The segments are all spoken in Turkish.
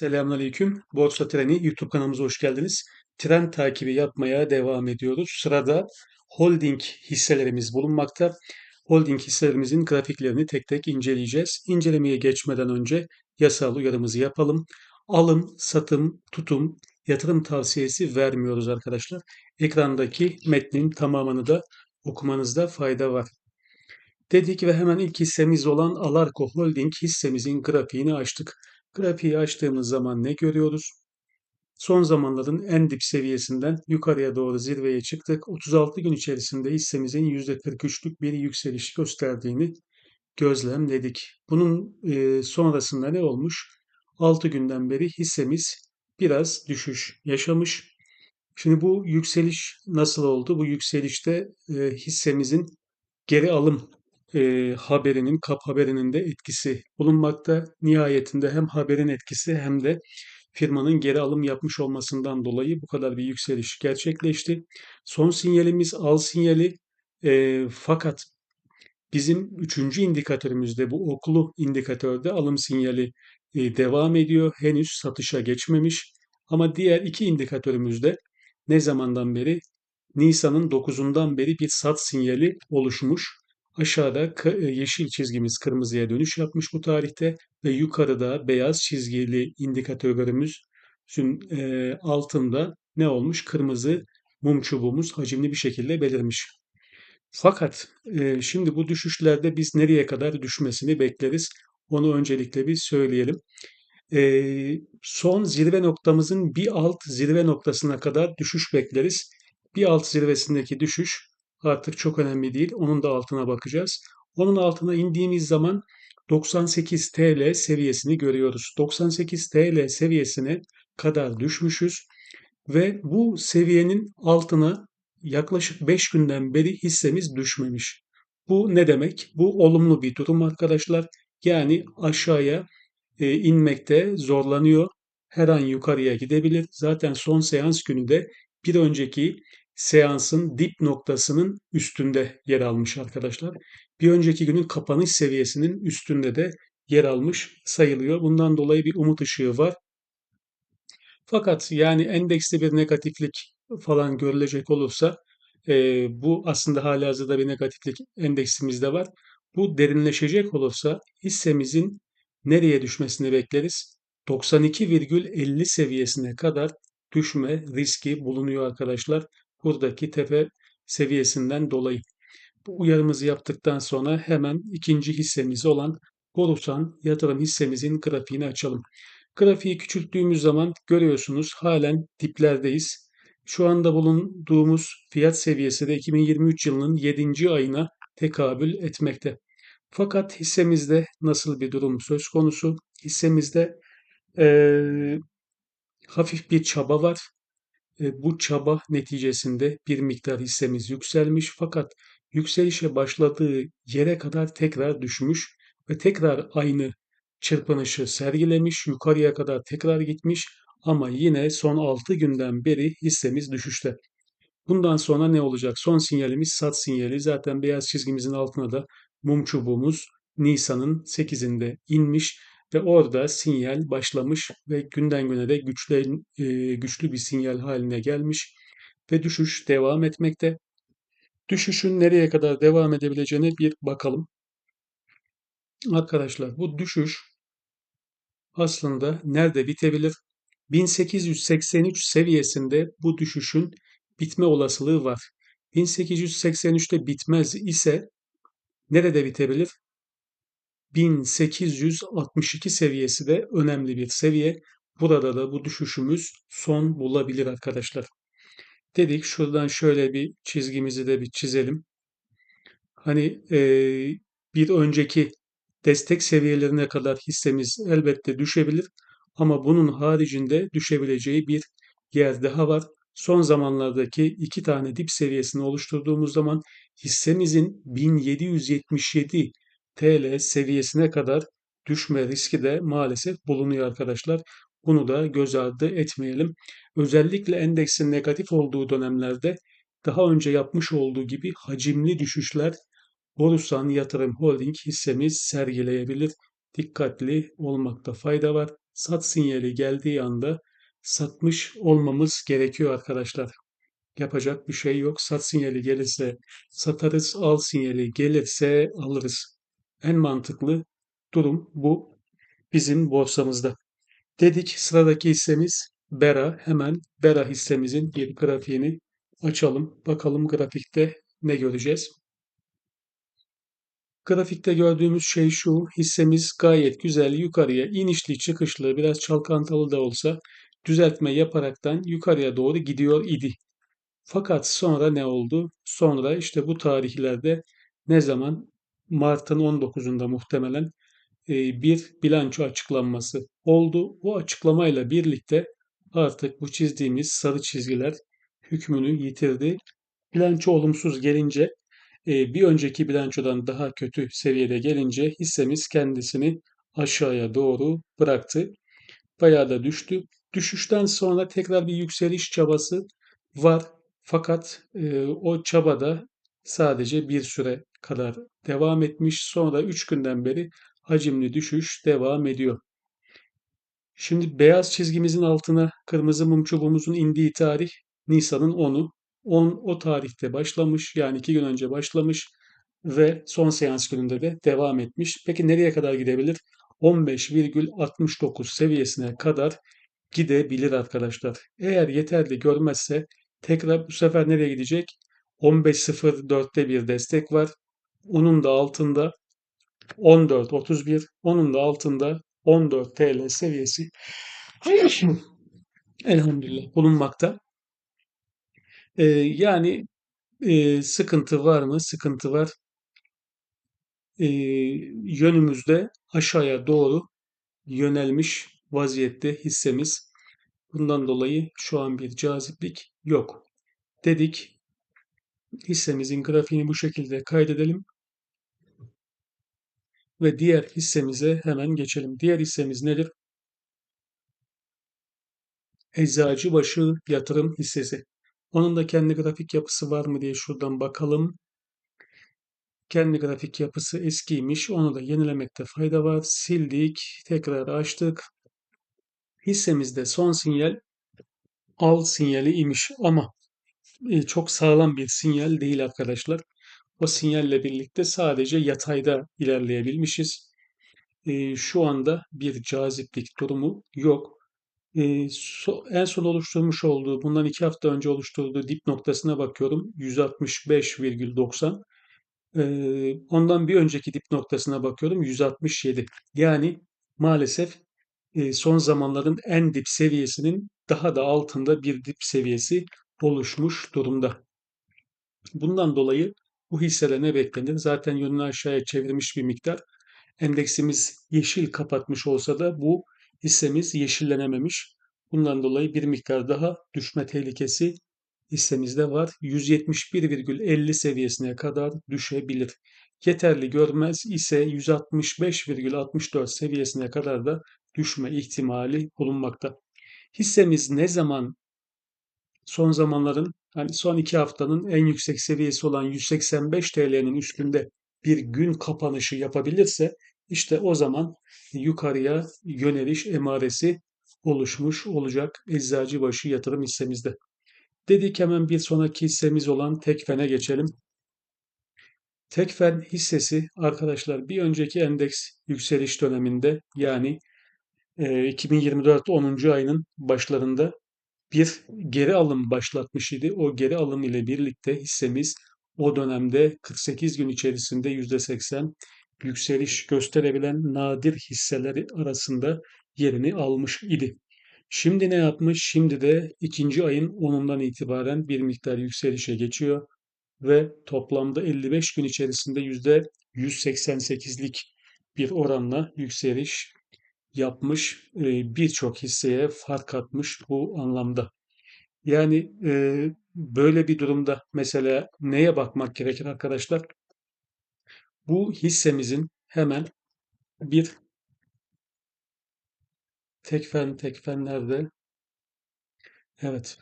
Selamünaleyküm. Borsa Treni YouTube kanalımıza hoş geldiniz. Trend takibi yapmaya devam ediyoruz. Sırada holding hisselerimiz bulunmakta. Holding hisselerimizin grafiklerini tek tek inceleyeceğiz. İncelemeye geçmeden önce yasal uyarımızı yapalım. Alım, satım, tutum, yatırım tavsiyesi vermiyoruz arkadaşlar. Ekrandaki metnin tamamını da okumanızda fayda var. Dedik ve hemen ilk hissemiz olan Alarko Holding hissemizin grafiğini açtık. Grafiği açtığımız zaman ne görüyoruz? Son zamanların en dip seviyesinden yukarıya doğru zirveye çıktık. 36 gün içerisinde hissemizin %43'lük bir yükseliş gösterdiğini gözlemledik. Bunun e, sonrasında ne olmuş? 6 günden beri hissemiz biraz düşüş yaşamış. Şimdi bu yükseliş nasıl oldu? Bu yükselişte e, hissemizin geri alım e, haberinin, kap haberinin de etkisi bulunmakta. Nihayetinde hem haberin etkisi hem de firmanın geri alım yapmış olmasından dolayı bu kadar bir yükseliş gerçekleşti. Son sinyalimiz al sinyali e, fakat bizim üçüncü indikatörümüzde bu okulu indikatörde alım sinyali e, devam ediyor. Henüz satışa geçmemiş. Ama diğer iki indikatörümüzde ne zamandan beri? Nisan'ın 9'undan beri bir sat sinyali oluşmuş. Aşağıda e, yeşil çizgimiz kırmızıya dönüş yapmış bu tarihte ve yukarıda beyaz çizgili indikatörlerimizin e, altında ne olmuş? Kırmızı mum çubuğumuz hacimli bir şekilde belirmiş. Fakat e, şimdi bu düşüşlerde biz nereye kadar düşmesini bekleriz? Onu öncelikle bir söyleyelim. son zirve noktamızın bir alt zirve noktasına kadar düşüş bekleriz. Bir alt zirvesindeki düşüş artık çok önemli değil. Onun da altına bakacağız. Onun altına indiğimiz zaman 98 TL seviyesini görüyoruz. 98 TL seviyesine kadar düşmüşüz ve bu seviyenin altına yaklaşık 5 günden beri hissemiz düşmemiş. Bu ne demek? Bu olumlu bir durum arkadaşlar. Yani aşağıya e, inmekte zorlanıyor. Her an yukarıya gidebilir. Zaten son seans günü de bir önceki seansın dip noktasının üstünde yer almış arkadaşlar. Bir önceki günün kapanış seviyesinin üstünde de yer almış sayılıyor. Bundan dolayı bir umut ışığı var. Fakat yani endekste bir negatiflik falan görülecek olursa e, bu aslında hala hazırda bir negatiflik endeksimizde var. Bu derinleşecek olursa hissemizin nereye düşmesini bekleriz? 92,50 seviyesine kadar düşme riski bulunuyor arkadaşlar buradaki tepe seviyesinden dolayı. Bu uyarımızı yaptıktan sonra hemen ikinci hissemiz olan Borusan yatırım hissemizin grafiğini açalım. Grafiği küçülttüğümüz zaman görüyorsunuz halen diplerdeyiz. Şu anda bulunduğumuz fiyat seviyesi de 2023 yılının 7. ayına tekabül etmekte. Fakat hissemizde nasıl bir durum söz konusu? Hissemizde ee, hafif bir çaba var. Bu çaba neticesinde bir miktar hissemiz yükselmiş fakat yükselişe başladığı yere kadar tekrar düşmüş ve tekrar aynı çırpınışı sergilemiş, yukarıya kadar tekrar gitmiş ama yine son 6 günden beri hissemiz düşüşte. Bundan sonra ne olacak? Son sinyalimiz sat sinyali. Zaten beyaz çizgimizin altına da mum çubuğumuz Nisan'ın 8'inde inmiş ve orada sinyal başlamış ve günden güne de güçlü, e, güçlü bir sinyal haline gelmiş ve düşüş devam etmekte. Düşüşün nereye kadar devam edebileceğine bir bakalım. Arkadaşlar bu düşüş aslında nerede bitebilir? 1883 seviyesinde bu düşüşün bitme olasılığı var. 1883'te bitmez ise nerede bitebilir? 1862 seviyesi de önemli bir seviye. Burada da bu düşüşümüz son bulabilir arkadaşlar. Dedik şuradan şöyle bir çizgimizi de bir çizelim. Hani e, bir önceki destek seviyelerine kadar hissemiz elbette düşebilir. Ama bunun haricinde düşebileceği bir yer daha var. Son zamanlardaki iki tane dip seviyesini oluşturduğumuz zaman hissemizin 1777 TL seviyesine kadar düşme riski de maalesef bulunuyor arkadaşlar. Bunu da göz ardı etmeyelim. Özellikle endeksin negatif olduğu dönemlerde daha önce yapmış olduğu gibi hacimli düşüşler Borusan Yatırım Holding hissemiz sergileyebilir. Dikkatli olmakta fayda var. sat sinyali geldiği anda satmış olmamız gerekiyor arkadaşlar. Yapacak bir şey yok. Sat sinyali gelirse satarız, al sinyali gelirse alırız. En mantıklı durum bu bizim borsamızda. Dedik sıradaki hissemiz Bera. Hemen Bera hissemizin bir grafiğini açalım. Bakalım grafikte ne göreceğiz. Grafikte gördüğümüz şey şu, hissemiz gayet güzel yukarıya inişli çıkışlı biraz çalkantılı da olsa düzeltme yaparaktan yukarıya doğru gidiyor idi. Fakat sonra ne oldu? Sonra işte bu tarihlerde ne zaman? Mart'ın 19'unda muhtemelen e, bir bilanço açıklanması oldu. Bu açıklamayla birlikte artık bu çizdiğimiz sarı çizgiler hükmünü yitirdi. Bilanço olumsuz gelince e, bir önceki bilançodan daha kötü seviyede gelince hissemiz kendisini aşağıya doğru bıraktı. Bayağı da düştü. Düşüşten sonra tekrar bir yükseliş çabası var. Fakat e, o çabada sadece bir süre kadar devam etmiş. Sonra 3 günden beri hacimli düşüş devam ediyor. Şimdi beyaz çizgimizin altına kırmızı mum çubuğumuzun indiği tarih Nisan'ın 10'u. 10 o tarihte başlamış yani 2 gün önce başlamış ve son seans gününde de devam etmiş. Peki nereye kadar gidebilir? 15,69 seviyesine kadar gidebilir arkadaşlar. Eğer yeterli görmezse tekrar bu sefer nereye gidecek? 15.04'te bir destek var. Onun da altında 14.31, onun da altında 14 TL seviyesi elhamdülillah bulunmakta. Ee, yani e, sıkıntı var mı? Sıkıntı var. Ee, yönümüzde aşağıya doğru yönelmiş vaziyette hissemiz. Bundan dolayı şu an bir caziplik yok. Dedik. Hissemizin grafiğini bu şekilde kaydedelim. Ve diğer hissemize hemen geçelim. Diğer hissemiz nedir? Eczacıbaşı yatırım hissesi. Onun da kendi grafik yapısı var mı diye şuradan bakalım. Kendi grafik yapısı eskiymiş. Onu da yenilemekte fayda var. Sildik. Tekrar açtık. Hissemizde son sinyal al sinyali imiş ama e, çok sağlam bir sinyal değil arkadaşlar. O sinyalle birlikte sadece yatayda ilerleyebilmişiz. E, şu anda bir caziplik durumu yok. E, en son oluşturmuş olduğu, bundan iki hafta önce oluşturduğu dip noktasına bakıyorum. 165,90. E, ondan bir önceki dip noktasına bakıyorum. 167. Yani maalesef son zamanların en dip seviyesinin daha da altında bir dip seviyesi oluşmuş durumda. Bundan dolayı bu hissede ne beklenir? Zaten yönünü aşağıya çevirmiş bir miktar. Endeksimiz yeşil kapatmış olsa da bu hissemiz yeşillenememiş. Bundan dolayı bir miktar daha düşme tehlikesi hissemizde var. 171,50 seviyesine kadar düşebilir. Yeterli görmez ise 165,64 seviyesine kadar da düşme ihtimali bulunmakta. Hissemiz ne zaman son zamanların hani son iki haftanın en yüksek seviyesi olan 185 TL'nin üstünde bir gün kapanışı yapabilirse işte o zaman yukarıya yöneliş emaresi oluşmuş olacak Eczacıbaşı yatırım hissemizde. Dedik hemen bir sonraki hissemiz olan Tekfen'e geçelim. Tekfen hissesi arkadaşlar bir önceki endeks yükseliş döneminde yani 2024 10. ayının başlarında bir geri alım başlatmış idi. O geri alım ile birlikte hissemiz o dönemde 48 gün içerisinde %80 yükseliş gösterebilen nadir hisseleri arasında yerini almış idi. Şimdi ne yapmış? Şimdi de ikinci ayın 10'undan itibaren bir miktar yükselişe geçiyor ve toplamda 55 gün içerisinde %188'lik bir oranla yükseliş yapmış. Birçok hisseye fark atmış bu anlamda. Yani böyle bir durumda mesela neye bakmak gerekir arkadaşlar? Bu hissemizin hemen bir tekfen tekfen nerede? Evet.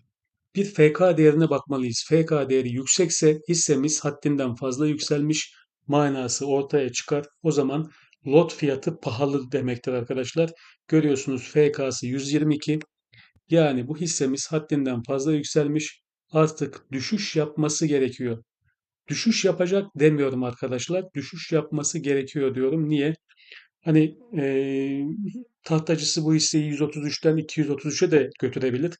Bir FK değerine bakmalıyız. FK değeri yüksekse hissemiz haddinden fazla yükselmiş manası ortaya çıkar. O zaman lot fiyatı pahalı demektir arkadaşlar. Görüyorsunuz FK'sı 122. Yani bu hissemiz haddinden fazla yükselmiş. Artık düşüş yapması gerekiyor. Düşüş yapacak demiyorum arkadaşlar. Düşüş yapması gerekiyor diyorum. Niye? Hani eee, tahtacısı bu hisseyi 133'ten 233'e de götürebilir.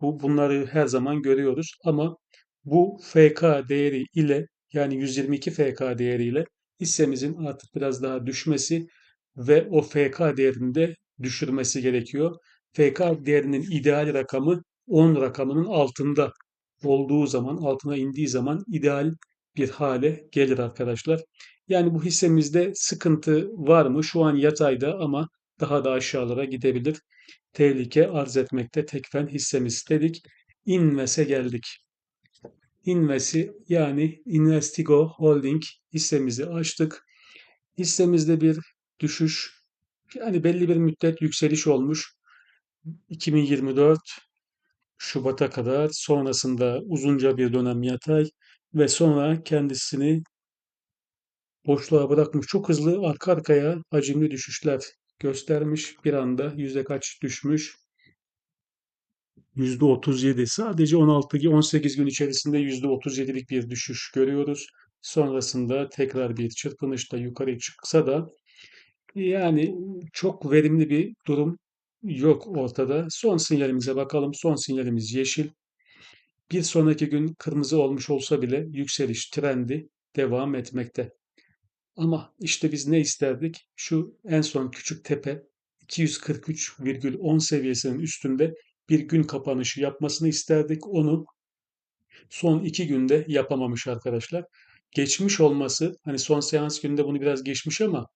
Bu bunları her zaman görüyoruz ama bu FK değeri ile yani 122 FK değeriyle hissemizin artık biraz daha düşmesi ve o FK değerini de düşürmesi gerekiyor. FK değerinin ideal rakamı 10 rakamının altında olduğu zaman, altına indiği zaman ideal bir hale gelir arkadaşlar. Yani bu hissemizde sıkıntı var mı? Şu an yatayda ama daha da aşağılara gidebilir. Tehlike arz etmekte tekfen hissemiz dedik. Invest'e geldik. Invest'i yani Investigo Holding hissemizi açtık. Hissemizde bir düşüş yani belli bir müddet yükseliş olmuş. 2024 Şubat'a kadar sonrasında uzunca bir dönem yatay ve sonra kendisini boşluğa bırakmış. Çok hızlı arka arkaya hacimli düşüşler göstermiş. Bir anda yüzde kaç düşmüş? Yüzde 37. Sadece 16-18 gün içerisinde yüzde 37'lik bir düşüş görüyoruz. Sonrasında tekrar bir çırpınışla yukarı çıksa da yani çok verimli bir durum yok ortada. Son sinyalimize bakalım. Son sinyalimiz yeşil. Bir sonraki gün kırmızı olmuş olsa bile yükseliş trendi devam etmekte. Ama işte biz ne isterdik? Şu en son küçük tepe 243,10 seviyesinin üstünde bir gün kapanışı yapmasını isterdik. Onu son iki günde yapamamış arkadaşlar. Geçmiş olması, hani son seans günde bunu biraz geçmiş ama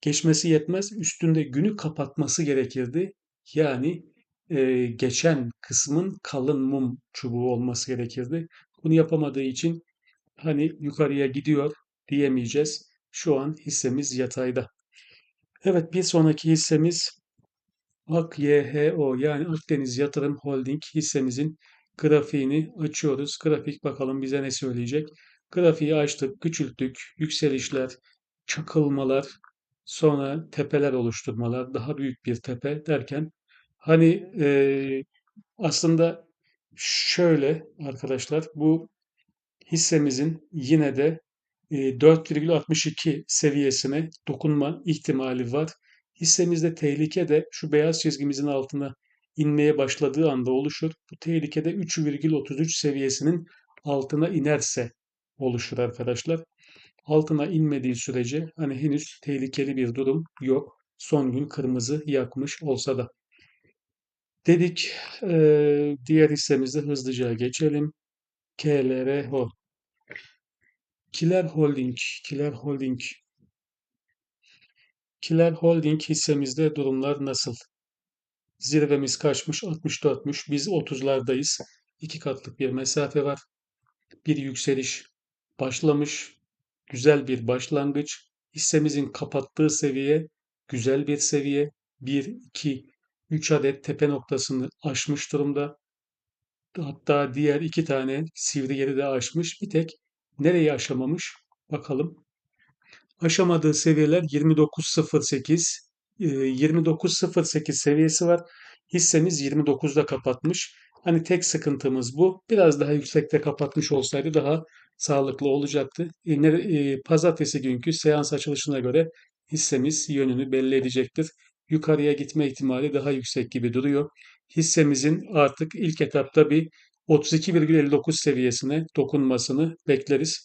geçmesi yetmez. Üstünde günü kapatması gerekirdi. Yani e, geçen kısmın kalın mum çubuğu olması gerekirdi. Bunu yapamadığı için hani yukarıya gidiyor diyemeyeceğiz. Şu an hissemiz yatayda. Evet bir sonraki hissemiz AKYHO yani Akdeniz Yatırım Holding hissemizin grafiğini açıyoruz. Grafik bakalım bize ne söyleyecek. Grafiği açtık, küçülttük, yükselişler, çakılmalar, sonra tepeler oluşturmalar, daha büyük bir tepe derken hani e, aslında şöyle arkadaşlar bu hissemizin yine de 4,62 e, seviyesine dokunma ihtimali var. Hissemizde tehlike de şu beyaz çizgimizin altına inmeye başladığı anda oluşur. Bu tehlike de 3,33 seviyesinin altına inerse oluşur arkadaşlar. Altına inmediği sürece hani henüz tehlikeli bir durum yok. Son gün kırmızı yakmış olsa da. Dedik e, diğer hissemizde hızlıca geçelim. KLRHO. Kiler Holding, Kiler Holding. Kiler Holding hissemizde durumlar nasıl? Zirvemiz kaçmış? 64'müş. Biz 30'lardayız. İki katlık bir mesafe var. Bir yükseliş başlamış. Güzel bir başlangıç. Hissemizin kapattığı seviye güzel bir seviye. 1, 2, 3 adet tepe noktasını aşmış durumda. Hatta diğer iki tane sivri yeri de aşmış. Bir tek nereyi aşamamış? Bakalım. Aşamadığı seviyeler 29.08. 29.08 seviyesi var. Hissemiz 29'da kapatmış. Hani tek sıkıntımız bu. Biraz daha yüksekte kapatmış olsaydı daha sağlıklı olacaktı. E, pazartesi günkü seans açılışına göre hissemiz yönünü belli edecektir. Yukarıya gitme ihtimali daha yüksek gibi duruyor. Hissemizin artık ilk etapta bir 32,59 seviyesine dokunmasını bekleriz.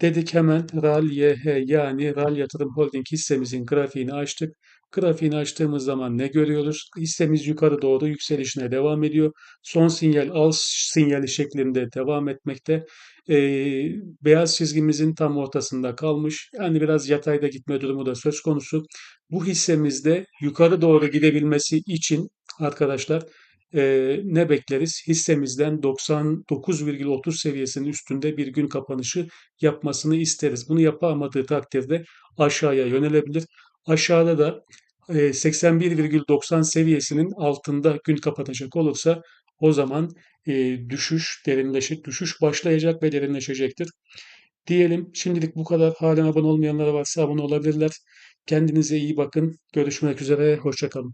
Dedik hemen RAL YH yani RAL Yatırım Holding hissemizin grafiğini açtık. Grafiğini açtığımız zaman ne görüyoruz? Hissemiz yukarı doğru yükselişine devam ediyor. Son sinyal al sinyali şeklinde devam etmekte. Ee, beyaz çizgimizin tam ortasında kalmış. Yani biraz yatayda gitme durumu da söz konusu. Bu hissemizde yukarı doğru gidebilmesi için arkadaşlar e, ne bekleriz? Hissemizden 99,30 seviyesinin üstünde bir gün kapanışı yapmasını isteriz. Bunu yapamadığı takdirde aşağıya yönelebilir. Aşağıda da 81,90 seviyesinin altında gün kapatacak olursa o zaman e, düşüş derinleşir, düşüş başlayacak ve derinleşecektir. Diyelim şimdilik bu kadar. Halen abone olmayanlar varsa abone olabilirler. Kendinize iyi bakın. Görüşmek üzere. Hoşça kalın.